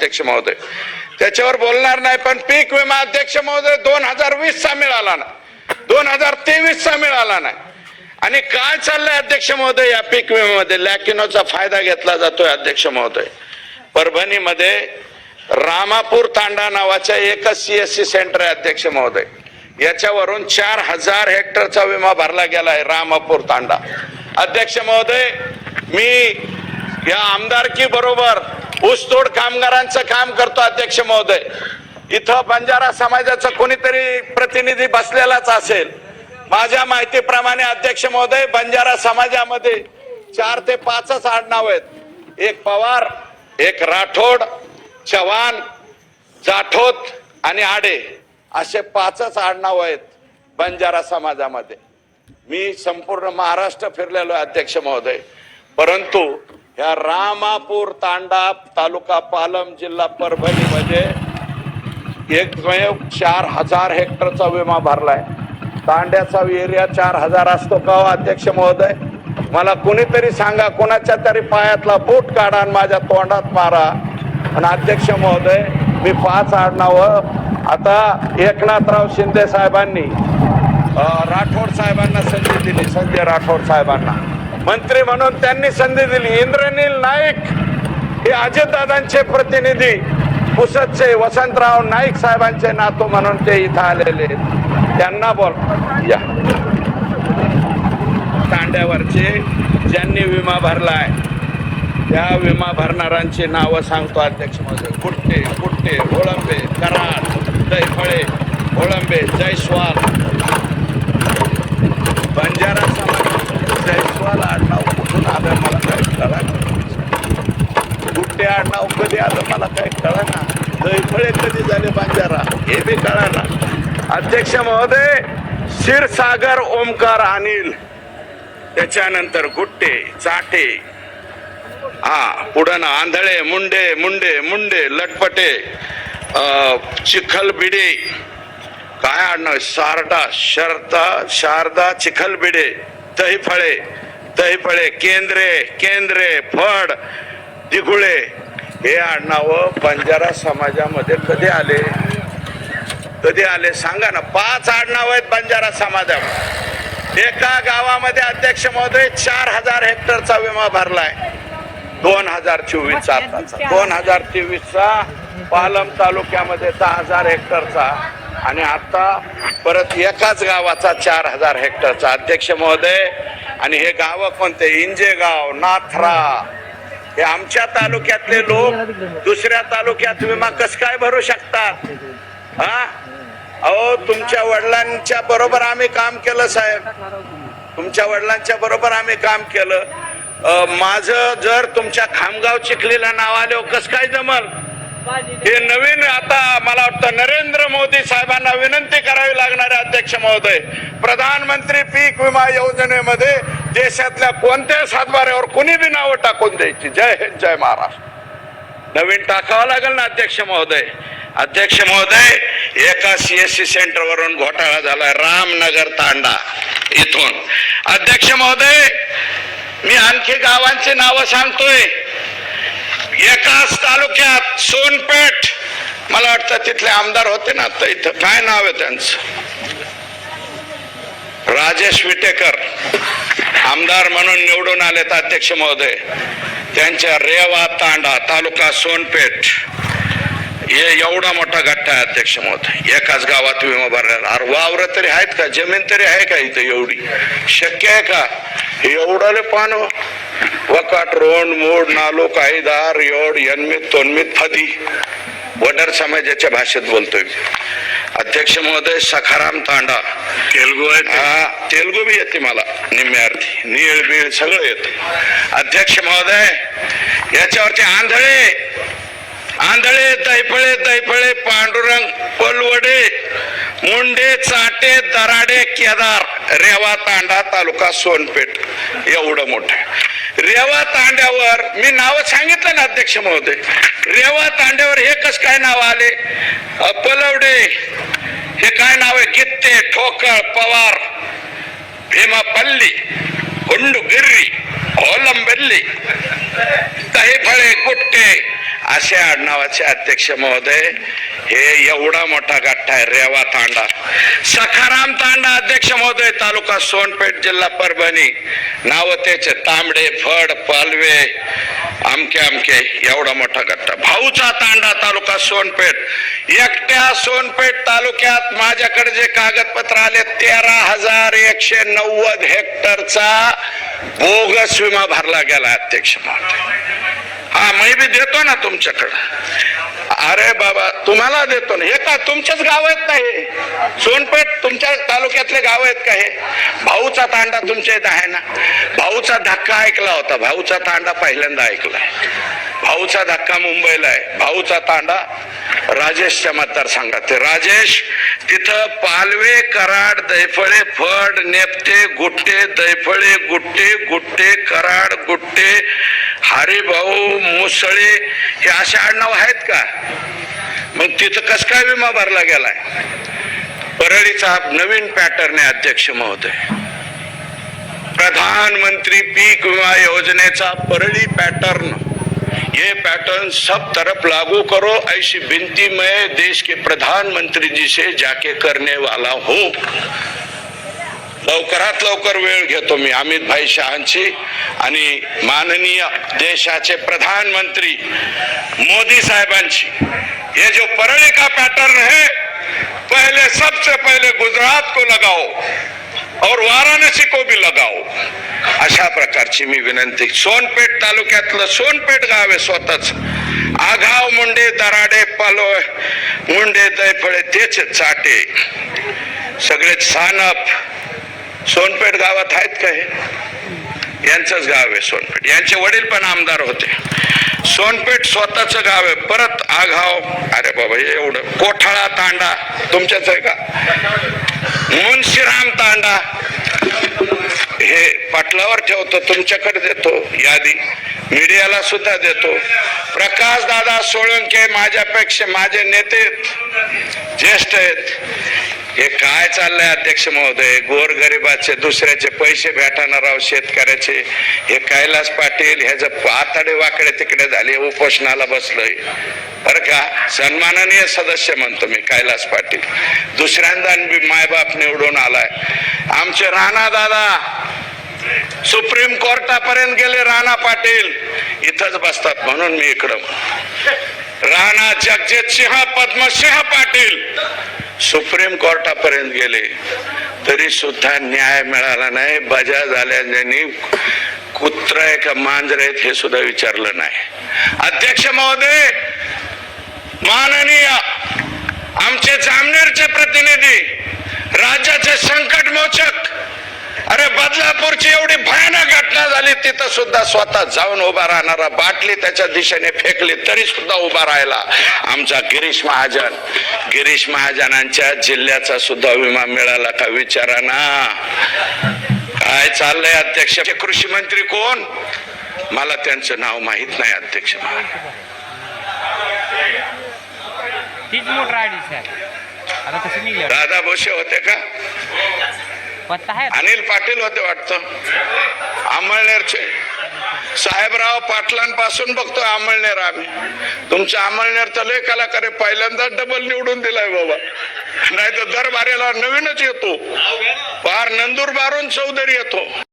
अध्यक्ष महोदय. त्याच्यावर बोलणार नाही पण पीक विमा अध्यक्ष महोदय दोन हजार वीस चा मिळाला ना. दोन हजार तेवीस चा मिळाला नाही आणि काय चाललंय अध्यक्ष महोदय या पीक विम्यामध्ये? लॅकिनोचा फायदा घेतला जातोय अध्यक्ष महोदय. परभणीमध्ये रामापूर तांडा नावाच्या एकच सीएससी सेंटर आहे अध्यक्ष महोदय. याच्यावरून चार हजार हेक्टरचा विमा भरला गेलाय रामापूर तांडा. अध्यक्ष महोदय मी या आमदारकी बरोबर ऊसतोड कामगारांचं काम करतो अध्यक्ष महोदय. इथं बंजारा समाजाचा कोणीतरी प्रतिनिधी बसलेलाच असेल. माझ्या माहितीप्रमाणे अध्यक्ष महोदय बंजारा समाजामध्ये चार ते पाचच आडनाव आहेत. एक पवार एक राठोड चव्हाण जाठोत आणि आडे असे पाचच आडनाव आहेत बंजारा समाजामध्ये. मी संपूर्ण महाराष्ट्र फिरलेलो आहे अध्यक्ष महोदय. परंतु ह्या रामापूर तांडा तालुका पालम जिल्हा म्हणजे एकमेव चार हजार हेक्टरचा विमा भरलाय. तांड्याचा एरिया चार हजार असतो. का अध्यक्ष महोदय? मला कुणीतरी सांगा कोणाच्या तरी पायातला बूट काढा आणि माझ्या तोंडात मारा. आणि अध्यक्ष महोदय मी पाच आडनाव आता एकनाथराव शिंदे साहेबांनी राठोड साहेबांना संधी दिली संजय राठोड साहेबांना. मंत्री म्हणून त्यांनी संधी दिली. इंद्रनील नाईक हे अजितदादांचे प्रतिनिधी पुसदचे वसंतराव नाईक साहेबांचे नातू म्हणून ते इथं आलेले आहेत. त्यांना बोल. या. तांड्यावरचे ज्यांनी विमा भरलाय त्या विमा भरणाऱ्यांची नावं सांगतो अध्यक्ष महोदय. कुट्टे कुट्टे होळंबे कराड जयफळे होळंबे जयस्वाल. बंजारा समाज जयस्वाल आडनाव कुठून आलं मला काय कळा कुठे आडनाव कधी आलं मला काय कळा ना. दैफळे कधी झाले बांजारा हे बी कळा ना. अध्यक्ष महोदय क्षीरसागर ओमकार अनिल त्याच्यानंतर गुट्टे चाटे हा पुढं ना आंधळे मुंडे मुंडे मुंडे लटपटे. चिखल चिखलबिडे. काय आडनाव? शारदा शरदा शारदा चिखलबिडे. दहीफळे दहीफळे केंद्रे केंद्रे फड दिघुळे. हे आडनाव बंजारा समाजामध्ये कधी आले? कधी आले? सांगा ना. पाच आडनाव आहेत बंजारा समाजामध्ये. एका गावामध्ये अध्यक्ष महोदय चार हजार हेक्टरचा विमा भरलाय. दोन हजार चोवीसचा दोन हजार तेवीसचा पालम तालुक्यामध्ये दहा हजार हेक्टरचा. आणि आता परत एकाच गावाचा चार हजार हेक्टरचा अध्यक्ष महोदय. आणि हे गाव कोणते? इंजेगाव नाथरा. हे आमच्या तालुक्यातले लोक दुसऱ्या तालुक्यात विमा कस काय भरू शकतात? हा? अहो तुमच्या वडिलांच्या बरोबर आम्ही काम केलं साहेब. तुमच्या वडिलांच्या बरोबर आम्ही काम केलं. माझं जर तुमच्या खामगाव चिखलीला नाव आले कस काय जमल? हे नवीन आता मला वाटतं नरेंद्र मोदी साहेबांना विनंती करावी लागणार आहे अध्यक्ष महोदय प्रधानमंत्री पीक विमा योजनेमध्ये देशातल्या कोणत्याही सातबाऱ्यावर कुणी बी नावं टाकून द्यायची. जय हिंद जय महाराष्ट्र. नवीन टाकावं लागेल ना अध्यक्ष महोदय. अध्यक्ष महोदय एका सीएससी सेंटर वरून घोटाळा झालाय रामनगर तांडा इथून. अध्यक्ष महोदय मी आणखी गावांची नावं सांगतोय. एकाच तालुक्यात सोनपेठ. मला वाटतं तिथले आमदार होते ना आता इथं काय नाव आहे त्यांचं? राजेश विटेकर. आमदार म्हणून निवडून आलेत अध्यक्ष महोदय. त्यांच्या रेवा तांडा तालुका सोनपेठ. हे एवढा मोठा गठ्ठा आहे अध्यक्ष महोदय. एकाच गावात विमा भरलेला. अरे वावर तरी आहेत का? जमीन तरी आहे का इथं एवढी? शक्य आहे का? हे एवढं रे पान वकाट रोंड मोड नालो काहीदार योड यन्मित तोन्मित फदी. वडर समाजाच्या भाषेत बोलतोय. अध्यक्ष महोदय सखाराम तांडा. तेलगू आहे हा तेलगू बी येते मला निम्म्या अर्थी नीळ बीळ सगळं येतं. अध्यक्ष महोदय याच्यावरती आंधळे. आंधळे दैफळे दैफळे पांडुरंग पलवडे मुंडे चाटे दराडे केदार रेवा तांडा तालुका सोनपेठ. एवढं मोठं रेवा तांड्यावर मी नाव सांगितलं ना अध्यक्ष महोदय. रेवा तांड्यावर हे कस काय नाव आले? पलवडे हे काय नाव आहे? गित्ते ठोकळ पवार भीमापल्ली हुंडू गिर्री होलंबेल्ली दहीफळे गुट्टे असे आडनावाचे अध्यक्ष महोदय हे एवढा मोठा गठ्ठा आहे रेवा तांडा. सखाराम तांडा अध्यक्ष महोदय तालुका सोनपेठ जिल्हा परभणी. नाव त्याचे तांबडे फड पालवे आमके आमके एवढा मोठा गट्टा भाऊचा तांडा तालुका सोनपेठ. एकट्या सोनपेठ तालुक्यात माझ्याकडे जे कागदपत्र आले तेरा हजार एकशे नव्वद हेक्टरचा बोगस विमा भरला गेला अध्यक्ष महोदय. हा मी बी देतो ना तुमच्याकडं. अरे बाबा तुम्हाला देतो ना. हे का तुमच्याच गाव आहेत ना हे? सोनपेठ तुमच्या तालुक्यातले गाव आहेत का हे? भाऊचा तांडा तुमच्या इथं आहे ना. भाऊचा धक्का ऐकला होता. भाऊचा तांडा पहिल्यांदा ऐकलाय भाऊचा धक्का मुंबईला आहे. भाऊचा तांडा राजेशच्या मतदारसंघात ते राजेश तिथं पालवे कराड दैफळे फड नेपटे गुट्टे दैफळे गुट्टे गुट्टे कराड गुट्टे हरिभाऊ मुसळे हे असे आडनाव आहेत का? मग तिथं कस काय विमा भरला गेलाय? परळीचा नवीन पॅटर्न आहे अध्यक्ष महोदय. प्रधानमंत्री पीक विमा योजनेचा परळी पॅटर्न ये पैटर्न सब तरफ लागू करो ऐसी विनती मैं देश के प्रधानमंत्री जी से जाके करने वाला हूं. लवकरात लवकर वेळ घेतो मी. अमित भाई शहांची आणि माननीय देशाचे प्रधानमंत्री मोदी साहेबांची. ये जो परळी का पैटर्न है पहले सबसे पहले गुजरात को लगाओ और वाराणसी को भी लगाओ. अशा प्रकारची मी विनंती. सोनपेठ तालुक्यातलं सोनपेठ गाव आहे स्वतःच. आघाव मुंडे दराडे पालो मुंडे दैफळे तेच चाटे. सगळे सानप सोनपेठ गावात आहेत का हे? यांचंच गाव आहे सोनपेठ. यांचे वडील पण आमदार होते. सोनपेठ स्वतःच गाव आहे. परत आघाव अरे बाबा एवढं. कोठाळा तांडा तुमच्याच आहे का? मुन्शीराम तांडा. हे पाटलावर ठेवतो तुमच्याकडे देतो यादी. मीडियाला सुद्धा देतो. प्रकाश दादा सोळंके माझ्यापेक्षा माझे नेते ज्येष्ठ आहेत. हे काय चाललंय अध्यक्ष महोदय? गोरगरिबाचे दुसऱ्याचे पैसे भेटणार राव शेतकऱ्याचे. हे कैलास पाटील ह्याच पातडे वाकडे तिकडे झाले उपोषणाला बसलोय. बर का? सन्माननीय सदस्य म्हणतो मी कैलास पाटील. दुसऱ्यांदा मायबाप निवडून आलाय. आमचे राणा दादा सुप्रीम कोर्टापर्यंत गेले राणा पाटील. इथंच बसतात म्हणून मी इकडं राणा जगजित सिंह पद्मसिंह पाटील. सुप्रीम कोर्टापर्यंत गेले. तरी सुद्धा न्याय मिळाला नाही. बजा झाल्याने कुत्र आहे का मांजर आहेत हे सुद्धा विचारलं नाही. अध्यक्ष महोदय माननीय आमचे जामनेरचे प्रतिनिधी राज्याचे संकट मोचक बदलापूरची एवढी भयानक घटना झाली तिथं सुद्धा स्वतः जाऊन उभा राहणारा बाटली त्याच्या दिशेने फेकली तरी सुद्धा उभा राहिला. आमचा गिरीश महाजन गिरीश महाजनांच्या जिल्ह्याचा सुद्धा विमा मिळाला का विचारा ना काय चाललंय अध्यक्ष? कृषी मंत्री कोण? मला त्यांचं नाव माहीत नाही अध्यक्ष दादा भोसे होते का? अनिल पाटील होते वाटतं. अमळनेरचे साहेबराव पाटलांपासून बघतोय अमळनेर आम्ही. तुमच्या अमळनेर तर लय कलाकार पहिल्यांदा पहिल्यांदाच डबल निवडून दिलाय बाबा. नाही तर दरबारेला नवीनच येतो. फार नंदुरबारून चौधरी येतो.